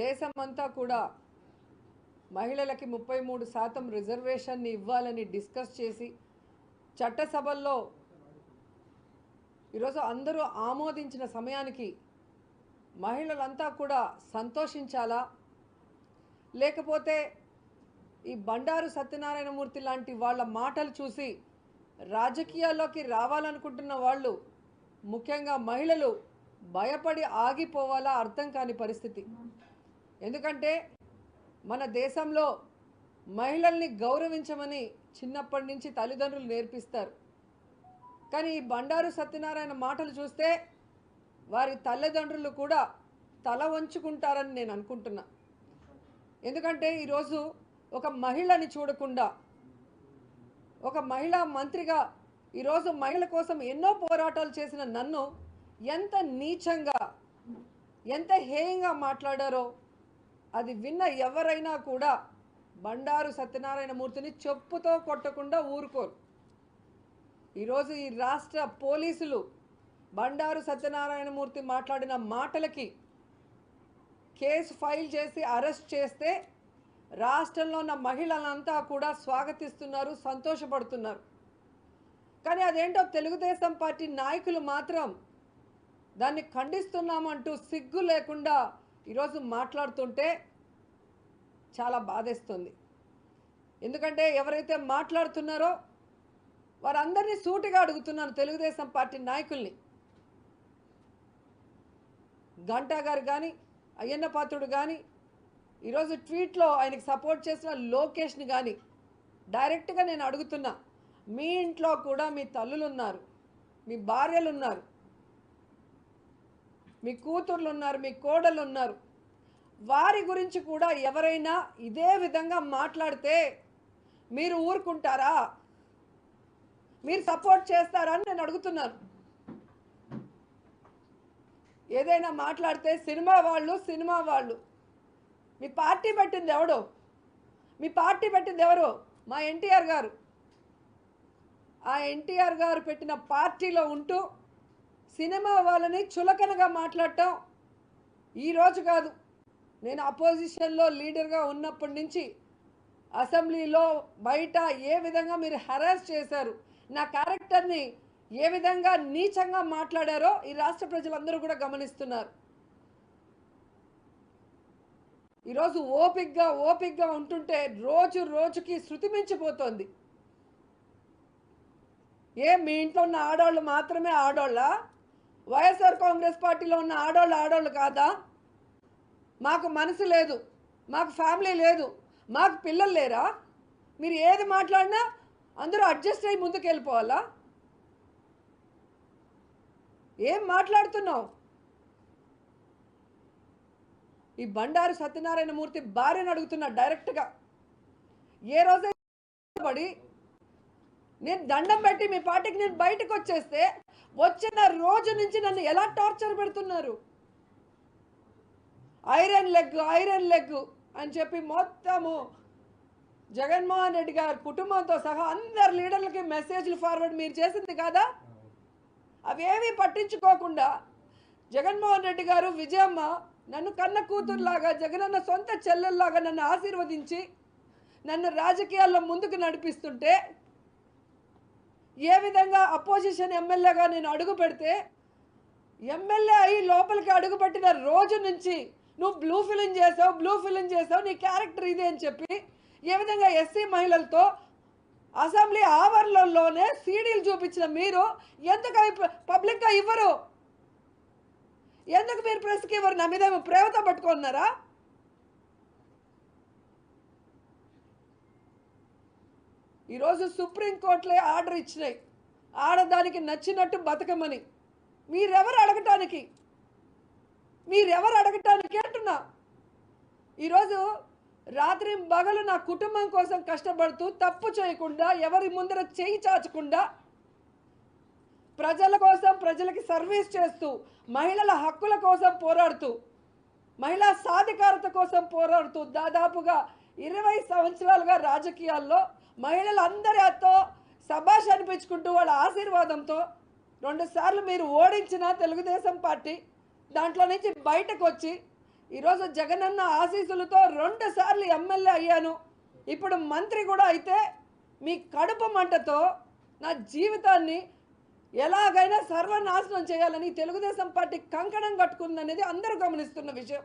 దేశమంతా కూడా మహిళలకి ముప్పై మూడు శాతం రిజర్వేషన్ని ఇవ్వాలని డిస్కస్ చేసి చట్టసభల్లో ఈరోజు అందరూ ఆమోదించిన సమయానికి మహిళలంతా కూడా సంతోషించాలా? లేకపోతే ఈ బండారు సత్యనారాయణమూర్తి లాంటి వాళ్ళ మాటలు చూసి రాజకీయాల్లోకి రావాలనుకుంటున్న వాళ్ళు ముఖ్యంగా మహిళలు భయపడి ఆగిపోవాలా? అర్థం కాని పరిస్థితి. ఎందుకంటే మన దేశంలో మహిళల్ని గౌరవించమని చిన్నప్పటి నుంచి తల్లిదండ్రులు నేర్పిస్తారు. కానీ ఈ బండారు సత్యనారాయణ మాటలు చూస్తే వారి తల్లిదండ్రులు కూడా తల వంచుకుంటారని నేను అనుకుంటున్నా. ఎందుకంటే ఈరోజు ఒక మహిళని చూడకుండా ఒక మహిళా మంత్రిగా ఈరోజు మహిళ కోసం ఎన్నో పోరాటాలు చేసిన నన్ను ఎంత నీచంగా ఎంత హేయంగా మాట్లాడారో అది విన్న ఎవరైనా కూడా బండారు సత్యనారాయణ మూర్తిని చెప్పుతో కొట్టకుండా ఊరుకోరు. ఈరోజు ఈ రాష్ట్ర పోలీసులు బండారు సత్యనారాయణ మూర్తి మాట్లాడిన మాటలకి కేసు ఫైల్ చేసి అరెస్ట్ చేస్తే రాష్ట్రంలో ఉన్న మహిళలంతా కూడా స్వాగతిస్తున్నారు సంతోషపడుతున్నారు. కానీ అదేంటో తెలుగుదేశం పార్టీ నాయకులు మాత్రం దాన్ని ఖండిస్తున్నామంటూ సిగ్గు లేకుండా ఈరోజు మాట్లాడుతుంటే చాలా బాధేస్తుంది. ఎందుకంటే ఎవరైతే మాట్లాడుతున్నారో వారందరినీ సూటిగా అడుగుతున్నాను తెలుగుదేశం పార్టీ నాయకుల్ని. గంటా గారు కానీ అయ్యన్న పాత్రుడు కానీ ఈరోజు ట్వీట్లో ఆయనకి సపోర్ట్ చేసిన లోకేష్ని కానీ డైరెక్ట్గా నేను అడుగుతున్నా. మీ ఇంట్లో కూడా మీ తల్లులు ఉన్నారు మీ భార్యలు ఉన్నారు మీ కూతుర్లు ఉన్నారు మీ కోడలు ఉన్నారు వారి గురించి కూడా ఎవరైనా ఇదే విధంగా మాట్లాడితే మీరు ఊరుకుంటారా? మీరు సపోర్ట్ చేస్తారా అని నేను అడుగుతున్నాను. ఏదైనా మాట్లాడితే సినిమా వాళ్ళు సినిమా వాళ్ళు. మీ పార్టీ పెట్టింది ఎవడో? మీ పార్టీ పెట్టింది ఎవరు? మా ఎన్టీఆర్ గారు. ఆ ఎన్టీఆర్ గారు పెట్టిన పార్టీలో ఉంటూ సినిమా వాళ్ళని చులకనగా మాట్లాడటం ఈరోజు కాదు. నేను అపోజిషన్లో లీడర్గా ఉన్నప్పటి నుంచి అసెంబ్లీలో బయట ఏ విధంగా మీరు హెరాస్ చేశారు నా క్యారెక్టర్ని ఏ విధంగా నీచంగా మాట్లాడారో ఈ రాష్ట్ర ప్రజలందరూ కూడా గమనిస్తున్నారు. ఈరోజు ఓపిక్గా ఓపిక్గా ఉంటుంటే రోజు రోజుకి శృతి మించిపోతోంది ఏ మీ ఇంట్లో ఉన్న ఆడవాళ్ళు మాత్రమే ఆడోళ్ళ వైఎస్ఆర్ కాంగ్రెస్ పార్టీలో ఉన్న ఆడోళ్ళు ఆడవాళ్ళు కాదా? మాకు మనసు లేదు మాకు ఫ్యామిలీ లేదు మాకు పిల్లలు లేరా? మీరు ఏది మాట్లాడినా అందరూ అడ్జస్ట్ అయ్యి ముందుకు వెళ్ళిపోవాలా ఏం మాట్లాడుతున్నావు? ఈ బండారు సత్యనారాయణ మూర్తి భార్యను అడుగుతున్నా డైరెక్ట్గా. ఏ రోజే పడి నేను దండం పెట్టి మీ పార్టీకి నేను బయటకు వచ్చేస్తే వచ్చిన రోజు నుంచి నన్ను ఎలా టార్చర్ పెడుతున్నారు? ఐరన్ లెగ్ ఐరన్ లెగ్ అని చెప్పి మొత్తము జగన్మోహన్ రెడ్డి గారి కుటుంబంతో సహా అందరు లీడర్లకి మెసేజ్లు ఫార్వర్డ్ మీరు చేసింది కాదా? అవేమీ పట్టించుకోకుండా జగన్మోహన్ రెడ్డి గారు విజయమ్మ నన్ను కన్న కూతురులాగా జగనన్న సొంత చెల్లెల్లాగా నన్ను ఆశీర్వదించి నన్ను రాజకీయాల్లో ముందుకు నడిపిస్తుంటే ఏ విధంగా అపోజిషన్ ఎమ్మెల్యేగా నేను అడుగు పెడితే ఎమ్మెల్యే అయి లోపలికి అడుగు పెట్టిన రోజు నుంచి నువ్వు బ్లూ ఫిలిం చేసావు బ్లూ ఫిలిం చేసావు నీ క్యారెక్టర్ ఇదే అని చెప్పి ఏ విధంగా ఎస్సీ మహిళలతో అసెంబ్లీ ఆవరణలోనే సీడీలు చూపించిన మీరు ఎందుకు అవి పబ్లిక్గా ఇవ్వరు? ఎందుకు మీరు ప్రెస్కి ఇవ్వరు? నా మీద ఏమో ప్రేమతో పట్టుకున్నారా? ఈరోజు సుప్రీంకోర్టులే ఆర్డర్ ఇచ్చినాయి. ఆడదానికి నచ్చినట్టు బతకమని. మీరెవరు అడగటానికి? మీరెవరు అడగటానికి అంటున్నా? ఈరోజు రాత్రి పగలు నా కుటుంబం కోసం కష్టపడుతూ తప్పు చేయకుండా ఎవరి ముందర చేయి చాచకుండా ప్రజల కోసం ప్రజలకి సర్వీస్ చేస్తూ మహిళల హక్కుల కోసం పోరాడుతూ మహిళా సాధికారత కోసం పోరాడుతూ దాదాపుగా ఇరవై సంవత్సరాలుగా రాజకీయాల్లో మహిళలందరితో సభాష్ అనిపించుకుంటూ వాళ్ళ ఆశీర్వాదంతో రెండుసార్లు మీరు ఓడించిన తెలుగుదేశం పార్టీ దాంట్లో నుంచి బయటకు వచ్చి ఈరోజు జగనన్న ఆశీస్సులతో రెండుసార్లు ఎమ్మెల్యే అయ్యాను. ఇప్పుడు మంత్రి కూడా అయితే మీ కడుపు మంటతో నా జీవితాన్ని ఎలాగైనా సర్వనాశనం చేయాలని తెలుగుదేశం పార్టీ కంకణం కట్టుకుందనేది అందరూ గమనిస్తున్న విషయం.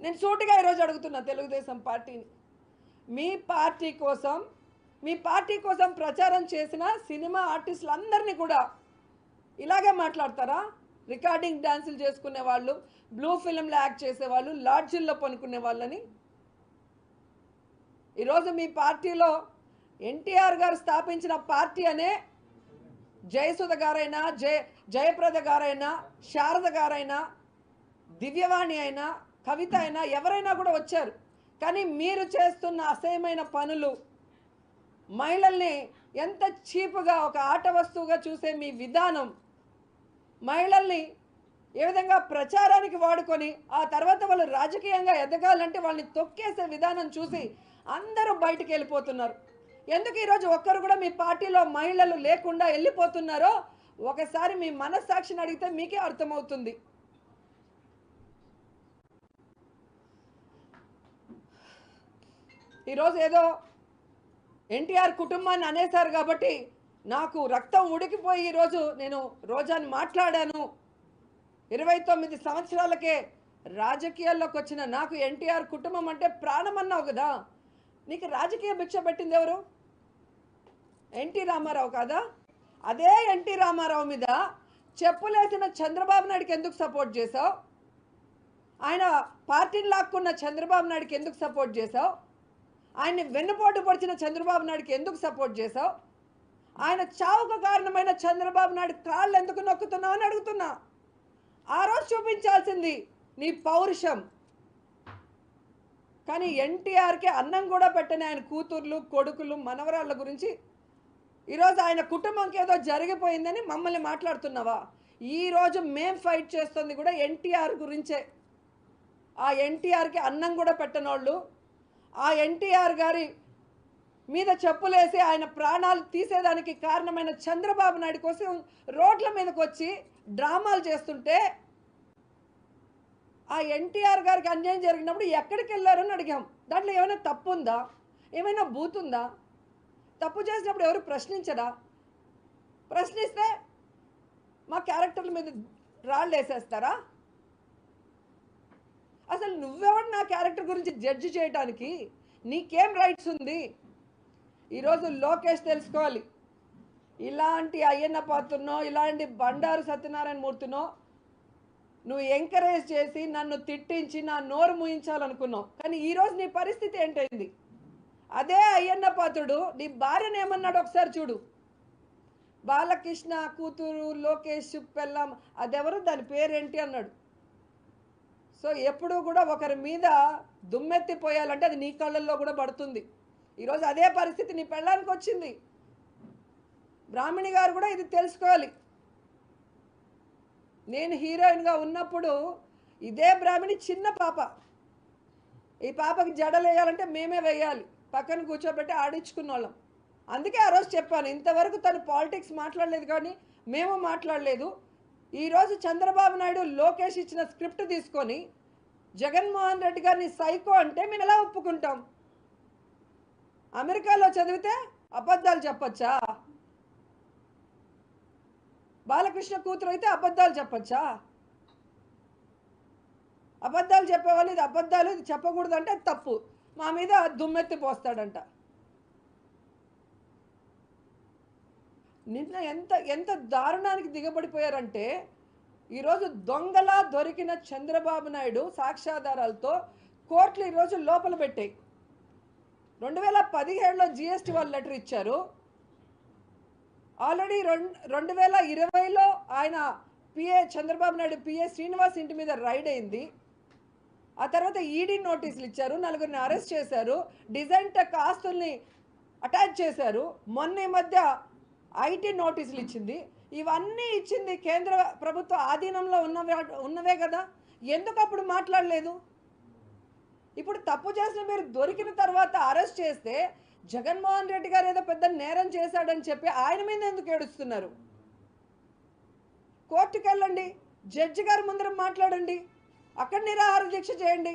నేను సూటిగా ఈరోజు అడుగుతున్నా తెలుగుదేశం పార్టీని. మీ పార్టీ కోసం మీ పార్టీ కోసం ప్రచారం చేసిన సినిమా ఆర్టిస్టులందరినీ కూడా ఇలాగే మాట్లాడతారా? రికార్డింగ్ డ్యాన్సులు చేసుకునే వాళ్ళు బ్లూ ఫిల్మ్లు యాక్ట్ చేసేవాళ్ళు లాడ్జిల్లో పనుకునే వాళ్ళని. ఈరోజు మీ పార్టీలో ఎన్టీఆర్ గారు స్థాపించిన పార్టీ అనే జయసుధ గారైనా జయ జయప్రద గారైనా శారద గారైనా దివ్యవాణి అయినా కవిత అయినా ఎవరైనా కూడా వచ్చారు. కానీ మీరు చేస్తున్న అసహ్యమైన పనులు మహిళల్ని ఎంత చీపుగా ఒక ఆట వస్తువుగా చూసే మీ విధానం మహిళల్ని ఏ విధంగా ప్రచారానికి వాడుకొని ఆ తర్వాత వాళ్ళు రాజకీయంగా ఎదగాలంటే వాళ్ళని తొక్కేసే విధానం చూసి అందరూ బయటికి వెళ్ళిపోతున్నారు. ఎందుకు ఈరోజు ఒక్కరు కూడా మీ పార్టీలో మహిళలు లేకుండా వెళ్ళిపోతున్నారో ఒకసారి మీ మనస్సాక్షిని అడిగితే మీకే అర్థమవుతుంది. ఈరోజు ఏదో ఎన్టీఆర్ కుటుంబాన్ని అనేశారు కాబట్టి నాకు రక్తం ఉడికిపోయి ఈరోజు నేను రోజాని మాట్లాడాను. ఇరవై తొమ్మిది సంవత్సరాలకే రాజకీయాల్లోకి వచ్చిన నాకు ఎన్టీఆర్ కుటుంబం అంటే ప్రాణం అన్నావు కదా. నీకు రాజకీయ భిక్ష పెట్టింది ఎవరు? ఎన్టీ రామారావు కాదా? అదే ఎన్టీ రామారావు మీద చెప్పులేసిన చంద్రబాబు నాయుడుకి ఎందుకు సపోర్ట్ చేసావు ఆయన పార్టీని లాక్కున్న చంద్రబాబు నాయుడికి ఎందుకు సపోర్ట్ చేశావు? ఆయన్ని వెన్నుపోటు పొడిచిన చంద్రబాబు నాయుడుకి ఎందుకు సపోర్ట్ చేసావు ఆయన చావుకు కారణమైన చంద్రబాబు నాయుడు కాళ్ళు ఎందుకు నొక్కుతున్నావు అని అడుగుతున్నా. ఆ రోజు చూపించాల్సింది నీ పౌరుషం. కానీ ఎన్టీఆర్కి అన్నం కూడా పెట్టని ఆయన కూతుర్లు కొడుకులు మనవరాళ్ళ గురించి ఈరోజు ఆయన కుటుంబంకి ఏదో జరిగిపోయిందని మమ్మల్ని మాట్లాడుతున్నావా? ఈరోజు మేం ఫైట్ చేస్తుంది కూడా ఎన్టీఆర్ గురించే. ఆ ఎన్టీఆర్కి అన్నం కూడా పెట్టనోళ్ళు ఆ ఎన్టీఆర్ గారి మీద చెప్పులేసి ఆయన ప్రాణాలు తీసేదానికి కారణమైన చంద్రబాబు నాయుడు కోసం రోడ్ల మీదకి వచ్చి డ్రామాలు చేస్తుంటే ఆ ఎన్టీఆర్ గారికి అన్యాయం జరిగినప్పుడు ఎక్కడికి వెళ్ళారని అడిగాం. దాంట్లో ఏమైనా తప్పు ఉందా? ఏమైనా బూతుందా తప్పు చేసినప్పుడు ఎవరు ప్రశ్నించరా? ప్రశ్నిస్తే మా క్యారెక్టర్ల మీద రాళ్ళు వేసేస్తారా? అసలు నువ్వెవడు నా క్యారెక్టర్ గురించి జడ్జి చేయడానికి నీకేం రైట్స్ ఉంది? ఈరోజు లోకేష్ తెలుసుకోవాలి. ఇలాంటి అయ్యన్న పాత్రనో ఇలాంటి బండారు సత్యనారాయణ మూర్తినో నువ్వు ఎంకరేజ్ చేసి నన్ను తిట్టించి నా నోరు ముయించాలనుకున్నావు. కానీ ఈరోజు నీ పరిస్థితి ఏంటైంది అదే అయ్యన్న పాత్రుడు నీ భార్యను ఏమన్నాడు ఒకసారి చూడు. బాలకృష్ణ కూతురు లోకేష్ పెళ్ళం అదెవరు? దాని పేరేంటి? అన్నాడు. సో ఎప్పుడూ కూడా ఒకరి మీద దుమ్మెత్తిపోయాలంటే అది నీ కళ్ళల్లో కూడా పడుతుంది. ఈరోజు అదే పరిస్థితి నీ పెళ్ళడానికి వచ్చింది. బ్రాహ్మణి గారు కూడా ఇది తెలుసుకోవాలి. నేను హీరోయిన్గా ఉన్నప్పుడు ఇదే బ్రాహ్మణి చిన్న పాప. ఈ పాపకి జడలు వేయాలంటే మేమే వేయాలి. పక్కన కూర్చోబెట్టి ఆడించుకున్న వాళ్ళం అందుకే ఆ రోజు చెప్పాను ఇంతవరకు తను పాలిటిక్స్ మాట్లాడలేదు కానీ మేము మాట్లాడలేదు. ఈరోజు చంద్రబాబు నాయుడు లోకేష్ ఇచ్చిన స్క్రిప్ట్ తీసుకొని జగన్మోహన్ రెడ్డి గారిని సైకో అంటే మేము ఎలా ఒప్పుకుంటాం? అమెరికాలో చదివితే అబద్ధాలు చెప్పచ్చా? బాలకృష్ణ కూతురు అయితే అబద్ధాలు చెప్పచ్చా? అబద్ధాలు చెప్పేవాళ్ళు ఇది అబద్ధాలు ఇది చెప్పకూడదు అంటే తప్పు. మా మీద దుమ్మెత్తి పోస్తాడంట. నిన్న ఎంత ఎంత దారుణానికి దిగబడిపోయారంటే ఈరోజు దొంగలా దొరికిన చంద్రబాబు నాయుడు సాక్ష్యాధారాలతో కోర్టులు ఈరోజు లోపల పెట్టాయి. రెండు వేల పదిహేడులో జిఎస్టీ వాళ్ళు లెటర్ ఇచ్చారు. ఆల్రెడీ రెండు రెండు వేల ఇరవైలో ఆయన పిఏ చంద్రబాబు నాయుడు పిఏ శ్రీనివాస్ ఇంటి మీద రైడ్ అయింది. ఆ తర్వాత ఈడీ నోటీసులు ఇచ్చారు నలుగురిని అరెస్ట్ చేశారు డిజైన్ టెక్ ఆస్తుల్ని అటాచ్ చేశారు. మొన్న ఈ మధ్య ఐటీ నోటీసులు ఇచ్చింది. ఇవన్నీ ఇచ్చింది కేంద్ర ప్రభుత్వ ఆధీనంలో ఉన్నవే ఉన్నవే కదా. ఎందుకు అప్పుడు మాట్లాడలేదు? ఇప్పుడు తప్పు చేసిన మీరు దొరికిన తర్వాత అరెస్ట్ చేస్తే జగన్మోహన్ రెడ్డి గారు ఏదో పెద్ద నేరం చేశాడని చెప్పి ఆయన మీద ఎందుకు ఏడుస్తున్నారు? కోర్టుకు వెళ్ళండి జడ్జి గారి ముందర మాట్లాడండి. అక్కడ నిరాహార దీక్ష చేయండి.